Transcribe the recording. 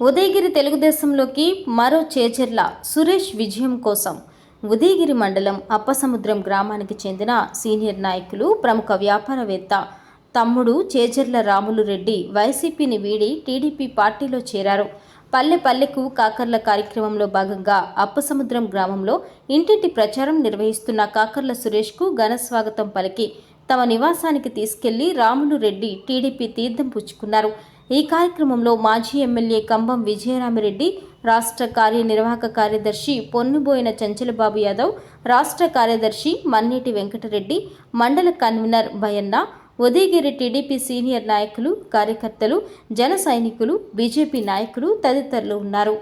ఉదయగిరి తెలుగుదేశంలోకి మరో చేజర్ల సురేష్ విజయం కోసం ఉదయగిరి మండలం అప్పసముద్రం గ్రామానికి చెందిన సీనియర్ నాయకులు ప్రముఖ వ్యాపారవేత్త తమ్ముడు చేజర్ల రాములు రెడ్డి వైసీపీని వీడి టీడీపీ పార్టీలో చేరారు. పల్లె పల్లెకు కాకర్ల కార్యక్రమంలో భాగంగా అప్పసముద్రం గ్రామంలో ఇంటింటి ప్రచారం నిర్వహిస్తున్న కాకర్ల సురేష్కు ఘన స్వాగతం పలికి తమ నివాసానికి తీసుకెళ్ళి రాములు రెడ్డి టీడీపీ తీర్థం పుచ్చుకున్నారు. ఈ కార్యక్రమంలో మాజీ ఎమ్మెల్యే కంబం విజయరామిరెడ్డి రాష్ట్ర కార్యనిర్వాహక కార్యదర్శి పొన్నుబోయిన చంచలబాబు యాదవ్ రాష్ట్ర కార్యదర్శి మన్నేటి వెంకటరెడ్డి మండల convener Bhayanna Udayagiri TDP senior నాయకులు కార్యకర్తలు జన సైనికులు బీజేపీ నాయకులు తదితరులు ఉన్నారు.